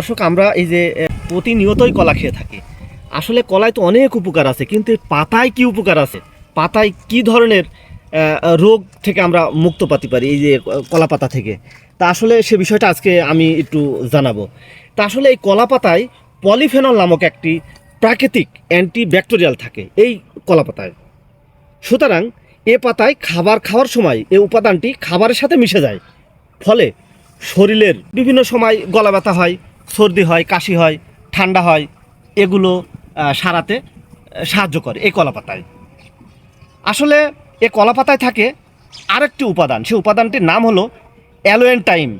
দর্শক, আমরা এই যে প্রতিনিয়তই কলা খেয়ে থাকি। আসলে কলায় তো অনেক উপকার আছে, কিন্তু পাতায় কি উপকার আছে? পাতায় কি ধরনের রোগ থেকে আমরা মুক্ত পাতে পারি এই যে কলা পাতা থেকে? তা আসলে সে বিষয়টা আজকে আমি একটু জানাব। তা আসলে এই কলা পাতায় পলিফেনল নামক একটি প্রাকৃতিক অ্যান্টিব্যাকটেরিয়াল থাকে, এই কলা পাতায়। সুতরাং এ পাতায় খাবার খাওয়ার সময় এই উপাদানটি খাবারের সাথে মিশে যায়। ফলে শরীরের বিভিন্ন সময় গলা ব্যথা হয় সর্দি হয়, কাশি হয়, ঠান্ডা হয়, এগুলো সারাতে সাহায্য করে এই কলা পাতায় আসলে এ কলা পাতায় থাকে আরেকটি উপাদান সেই উপাদানটির নাম হলো অ্যালোয়েন্টাইম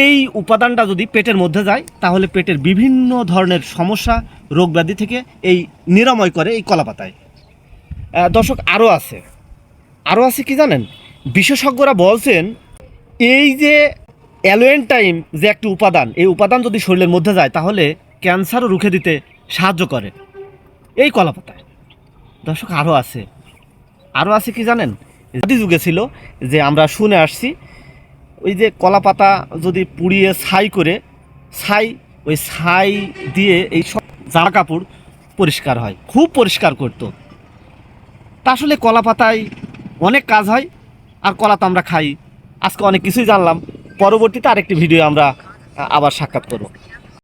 এই উপাদানটা যদি পেটের মধ্যে যায়, তাহলে পেটের বিভিন্ন ধরনের সমস্যা, রোগব্যাধি থেকে এই নিরাময় করে এই কলা পাতায় দর্শক, আরও আছে। আরও আছে কি জানেন? বিশেষজ্ঞরা বলছেন, এই যে অ্যালোয়েন টাইম যে একটি উপাদান, এই উপাদান যদি শরীরের মধ্যে যায়, তাহলে ক্যান্সারও রুখে দিতে সাহায্য করে। এই কলা পাতায় দর্শক, আরও আছে। আরও আছে কি জানেন? আদি যুগে ছিল যে আমরা শুনে আসছি, ওই যে কলা পাতা যদি পুড়িয়ে ছাই করে, ছাই, ওই ছাই দিয়ে এই সব জামা কাপড় পরিষ্কার হয়, খুব পরিষ্কার করতো। তা আসলে কলা পাতায় অনেক কাজ হয়, আর কলা তো আমরা খাই। আজকে অনেক কিছুই জানলাম। পরবর্তীতে আরেকটি ভিডিও আমরা আবার সাক্ষাৎ করব।